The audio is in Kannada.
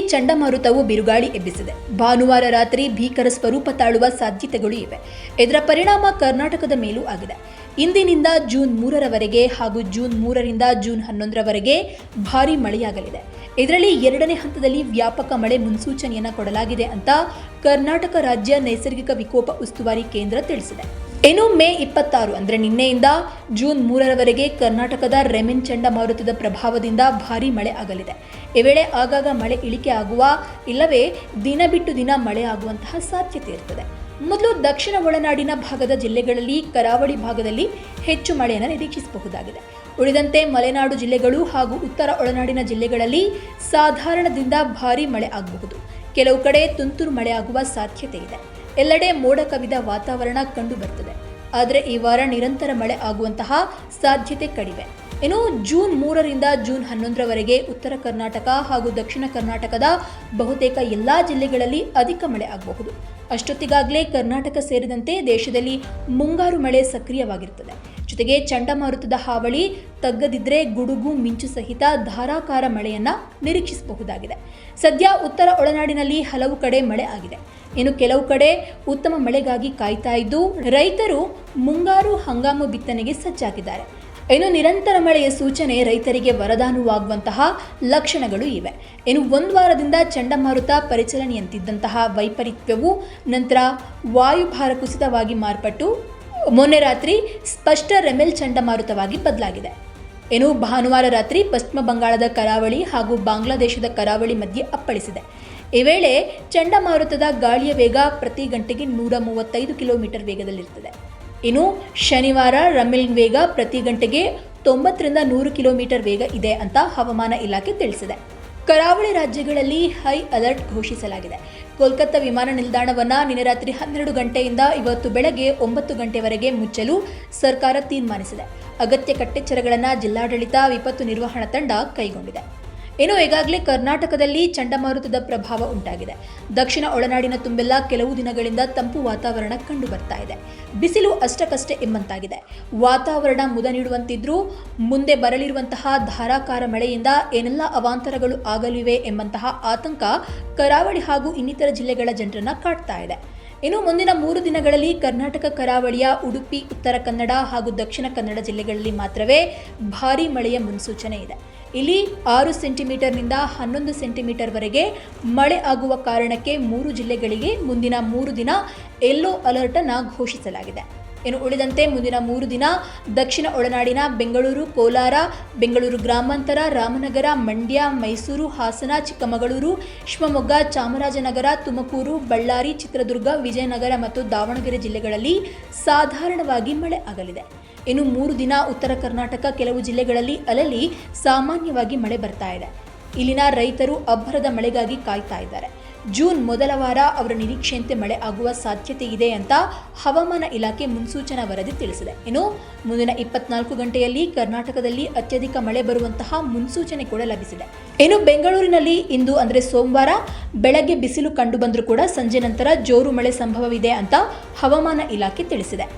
ಚಂಡಮಾರುತವು ಬಿರುಗಾಳಿ ಎಬ್ಬಿಸಿದೆ. ಭಾನುವಾರ ರಾತ್ರಿ ಭೀಕರ ಸ್ವರೂಪ ತಾಳುವ ಸಾಧ್ಯತೆಗಳು ಇವೆ. ಇದರ ಪರಿಣಾಮ ಕರ್ನಾಟಕದ ಮೇಲೂ ಆಗಿದೆ. ಇಂದಿನಿಂದ ಜೂನ್ ಮೂರರವರೆಗೆ ಹಾಗೂ ಜೂನ್ ಮೂರರಿಂದ ಜೂನ್ ಹನ್ನೊಂದರವರೆಗೆ ಭಾರೀ ಮಳೆಯಾಗಲಿದೆ. ಇದರಲ್ಲಿ ಎರಡನೇ ಹಂತದಲ್ಲಿ ವ್ಯಾಪಕ ಮಳೆ ಮುನ್ಸೂಚನೆಯನ್ನು ಕೊಡಲಾಗಿದೆ ಅಂತ ಕರ್ನಾಟಕ ರಾಜ್ಯ ನೈಸರ್ಗಿಕ ವಿಕೋಪ ಉಸ್ತುವಾರಿ ಕೇಂದ್ರ ತಿಳಿಸಿದೆ. ಇನ್ನು ಮೇ ಇಪ್ಪತ್ತಾರು, ಅಂದರೆ ನಿನ್ನೆಯಿಂದ ಜೂನ್ ಮೂರರವರೆಗೆ ಕರ್ನಾಟಕದ ರೆಮಿನ್ ಚಂಡಮಾರುತದ ಪ್ರಭಾವದಿಂದ ಭಾರೀ ಮಳೆ ಆಗಲಿದೆ. ಈ ವೇಳೆ ಆಗಾಗ ಮಳೆ ಇಳಿಕೆ ಆಗುವ, ಇಲ್ಲವೇ ದಿನ ಬಿಟ್ಟು ದಿನ ಮಳೆ ಆಗುವಂತಹ ಸಾಧ್ಯತೆ ಇರ್ತದೆ. ಮೊದಲು ದಕ್ಷಿಣ ಒಳನಾಡಿನ ಭಾಗದ ಜಿಲ್ಲೆಗಳಲ್ಲಿ ಕರಾವಳಿ ಭಾಗದಲ್ಲಿ ಹೆಚ್ಚು ಮಳೆಯನ್ನು ನಿರೀಕ್ಷಿಸಬಹುದಾಗಿದೆ. ಉಳಿದಂತೆ ಮಲೆನಾಡು ಜಿಲ್ಲೆಗಳು ಹಾಗೂ ಉತ್ತರ ಒಳನಾಡಿನ ಜಿಲ್ಲೆಗಳಲ್ಲಿ ಸಾಧಾರಣದಿಂದ ಭಾರೀ ಮಳೆ ಆಗಬಹುದು. ಕೆಲವು ಕಡೆ ತುಂತುರು ಮಳೆ ಆಗುವ ಸಾಧ್ಯತೆ ಇದೆ. ಎಲ್ಲೆಡೆ ಮೋಡ ಕವಿದ ವಾತಾವರಣ ಕಂಡು ಬರ್ತದೆ ಆದರೆ ಈ ವಾರ ನಿರಂತರ ಮಳೆ ಆಗುವಂತಹ ಸಾಧ್ಯತೆ ಕಡಿಮೆ. ಇನ್ನು ಜೂನ್ ಮೂರರಿಂದ ಜೂನ್ ಹನ್ನೊಂದರವರೆಗೆ ಉತ್ತರ ಕರ್ನಾಟಕ ಹಾಗೂ ದಕ್ಷಿಣ ಕರ್ನಾಟಕದ ಬಹುತೇಕ ಎಲ್ಲಾ ಜಿಲ್ಲೆಗಳಲ್ಲಿ ಅಧಿಕ ಮಳೆ ಆಗಬಹುದು. ಅಷ್ಟೊತ್ತಿಗಾಗಲೇ ಕರ್ನಾಟಕ ಸೇರಿದಂತೆ ದೇಶದಲ್ಲಿ ಮುಂಗಾರು ಮಳೆ ಸಕ್ರಿಯವಾಗಿರುತ್ತದೆ. ಜೊತೆಗೆ ಚಂಡಮಾರುತದ ಹಾವಳಿ ತಗ್ಗದಿದ್ರೆ ಗುಡುಗು ಮಿಂಚು ಸಹಿತ ಧಾರಾಕಾರ ಮಳೆಯನ್ನ ನಿರೀಕ್ಷಿಸಬಹುದಾಗಿದೆ. ಸದ್ಯ ಉತ್ತರ ಒಳನಾಡಿನಲ್ಲಿ ಹಲವು ಕಡೆ ಮಳೆ ಆಗಿದೆ. ಇನ್ನು ಕೆಲವು ಕಡೆ ಉತ್ತಮ ಮಳೆಗಾಗಿ ಕಾಯ್ತಾ ಇದ್ದು, ರೈತರು ಮುಂಗಾರು ಹಂಗಾಮು ಬಿತ್ತನೆಗೆ ಸಜ್ಜಾಗಿದ್ದಾರೆ. ಇನ್ನು ನಿರಂತರ ಮಳೆಯ ಸೂಚನೆ ರೈತರಿಗೆ ವರದಾನುವಾಗುವಂತಹ ಲಕ್ಷಣಗಳು ಇವೆ. ಇನ್ನು ಒಂದು ವಾರದಿಂದ ಚಂಡಮಾರುತ ಪರಿಚಲನೆಯಂತಿದ್ದಂತಹ ವೈಪರೀತ್ಯವು ನಂತರ ವಾಯುಭಾರ ಕುಸಿತವಾಗಿ ಮಾರ್ಪಟ್ಟು, ಮೊನ್ನೆ ರಾತ್ರಿ ಸ್ಪಷ್ಟ ರೆಮೆಲ್ ಚಂಡಮಾರುತವಾಗಿ ಬದಲಾಗಿದೆ. ಇನ್ನು ಭಾನುವಾರ ರಾತ್ರಿ ಪಶ್ಚಿಮ ಬಂಗಾಳದ ಕರಾವಳಿ ಹಾಗೂ ಬಾಂಗ್ಲಾದೇಶದ ಕರಾವಳಿ ಮಧ್ಯೆ ಅಪ್ಪಳಿಸಿದೆ. ಈ ವೇಳೆ ಚಂಡಮಾರುತದ ಗಾಳಿಯ ವೇಗ ಪ್ರತಿ ಗಂಟೆಗೆ ನೂರ ಮೂವತ್ತೈದು ಕಿಲೋಮೀಟರ್ ವೇಗದಲ್ಲಿರುತ್ತದೆ. ಇನ್ನು ಶನಿವಾರ ರಮಿಲ್ ವೇಗ ಪ್ರತಿ ಗಂಟೆಗೆ ತೊಂಬತ್ತರಿಂದ ನೂರು ಕಿಲೋಮೀಟರ್ ವೇಗ ಇದೆ ಅಂತ ಹವಾಮಾನ ಇಲಾಖೆ ತಿಳಿಸಿದೆ. ಕರಾವಳಿ ರಾಜ್ಯಗಳಲ್ಲಿ ಹೈ ಅಲರ್ಟ್ ಘೋಷಿಸಲಾಗಿದೆ. ಕೋಲ್ಕತ್ತಾ ವಿಮಾನ ನಿಲ್ದಾಣವನ್ನು ನಿನ್ನೆ ರಾತ್ರಿ ಹನ್ನೆರಡು ಗಂಟೆಯಿಂದ ಇವತ್ತು ಬೆಳಗ್ಗೆ ಒಂಬತ್ತು ಗಂಟೆವರೆಗೆ ಮುಚ್ಚಲು ಸರ್ಕಾರ ತೀರ್ಮಾನಿಸಿದೆ. ಅಗತ್ಯ ಕಟ್ಟೆಚ್ಚರಗಳನ್ನು ಜಿಲ್ಲಾಡಳಿತ ವಿಪತ್ತು ನಿರ್ವಹಣಾ ತಂಡ ಕೈಗೊಂಡಿದೆ. ಇನ್ನು ಈಗಾಗಲೇ ಕರ್ನಾಟಕದಲ್ಲಿ ಚಂಡಮಾರುತದ ಪ್ರಭಾವ ಉಂಟಾಗಿದೆ. ದಕ್ಷಿಣ ಒಳನಾಡಿನ ತುಂಬೆಲ್ಲ ಕೆಲವು ದಿನಗಳಿಂದ ತಂಪು ವಾತಾವರಣ ಕಂಡು ಬರ್ತಾ ಇದೆ. ಬಿಸಿಲು ಅಷ್ಟಕ್ಕಷ್ಟೇ ಎಂಬಂತಾಗಿದೆ ವಾತಾವರಣ ಮುದ ನೀಡುವಂತಿದ್ರೂ ಮುಂದೆ ಬರಲಿರುವಂತಹ ಧಾರಾಕಾರ ಮಳೆಯಿಂದ ಏನೆಲ್ಲ ಅವಾಂತರಗಳು ಆಗಲಿವೆ ಎಂಬಂತಹ ಆತಂಕ ಕರಾವಳಿ ಹಾಗೂ ಇನ್ನಿತರ ಜಿಲ್ಲೆಗಳ ಜನರನ್ನ ಕಾಡ್ತಾ ಇದೆ. ಇನ್ನು ಮುಂದಿನ ಮೂರು ದಿನಗಳಲ್ಲಿ ಕರ್ನಾಟಕ ಕರಾವಳಿಯ ಉಡುಪಿ, ಉತ್ತರ ಕನ್ನಡ ಹಾಗೂ ದಕ್ಷಿಣ ಕನ್ನಡ ಜಿಲ್ಲೆಗಳಲ್ಲಿ ಮಾತ್ರವೇ ಭಾರೀ ಮಳೆಯ ಮುನ್ಸೂಚನೆ ಇದೆ. ಇಲ್ಲಿ ಆರು ಸೆಂಟಿಮೀಟರ್ನಿಂದ ಹನ್ನೊಂದು ಸೆಂಟಿಮೀಟರ್ವರೆಗೆ ಮಳೆ ಆಗುವ ಕಾರಣಕ್ಕೆ ಮೂರು ಜಿಲ್ಲೆಗಳಿಗೆ ಮುಂದಿನ ಮೂರು ದಿನ ಯೆಲ್ಲೋ ಅಲರ್ಟನ್ನು ಘೋಷಿಸಲಾಗಿದೆ. ಇನ್ನು ಉಳಿದಂತೆ ಮುಂದಿನ ಮೂರು ದಿನ ದಕ್ಷಿಣ ಒಳನಾಡಿನ ಬೆಂಗಳೂರು, ಕೋಲಾರ, ಬೆಂಗಳೂರು ಗ್ರಾಮಾಂತರ, ರಾಮನಗರ, ಮಂಡ್ಯ, ಮೈಸೂರು, ಹಾಸನ, ಚಿಕ್ಕಮಗಳೂರು, ಶಿವಮೊಗ್ಗ, ಚಾಮರಾಜನಗರ, ತುಮಕೂರು, ಬಳ್ಳಾರಿ, ಚಿತ್ರದುರ್ಗ, ವಿಜಯನಗರ ಮತ್ತು ದಾವಣಗೆರೆ ಜಿಲ್ಲೆಗಳಲ್ಲಿ ಸಾಧಾರಣವಾಗಿ ಮಳೆ ಆಗಲಿದೆ. ಇನ್ನು ಮೂರು ದಿನ ಉತ್ತರ ಕರ್ನಾಟಕ ಕೆಲವು ಜಿಲ್ಲೆಗಳಲ್ಲಿ ಅಲ್ಲಲ್ಲಿ ಸಾಮಾನ್ಯವಾಗಿ ಮಳೆ ಬರ್ತಾ ಇದೆ. ಇಲ್ಲಿನ ರೈತರು ಅಬ್ಬರದ ಮಳೆಗಾಗಿ ಕಾಯ್ತಾ ಇದ್ದಾರೆ. ಜೂನ್ ಮೊದಲ ವಾರ ಅವರ ನಿರೀಕ್ಷೆಯಂತೆ ಮಳೆ ಆಗುವ ಸಾಧ್ಯತೆ ಇದೆ ಅಂತ ಹವಾಮಾನ ಇಲಾಖೆ ಮುನ್ಸೂಚನಾ ವರದಿ ತಿಳಿಸಿದೆ. ಇನ್ನು ಮುಂದಿನ ಇಪ್ಪತ್ನಾಲ್ಕು ಗಂಟೆಯಲ್ಲಿ ಕರ್ನಾಟಕದಲ್ಲಿ ಅತ್ಯಧಿಕ ಮಳೆ ಬರುವಂತಹ ಮುನ್ಸೂಚನೆ ಕೂಡ ಲಭಿಸಿದೆ. ಇನ್ನು ಬೆಂಗಳೂರಿನಲ್ಲಿ ಇಂದು ಅಂದರೆ ಸೋಮವಾರ ಬೆಳಗ್ಗೆ ಬಿಸಿಲು ಕಂಡು ಬಂದರೂ ಕೂಡ ಸಂಜೆ ನಂತರ ಜೋರು ಮಳೆ ಸಂಭವವಿದೆ ಅಂತ ಹವಾಮಾನ ಇಲಾಖೆ ತಿಳಿಸಿದೆ.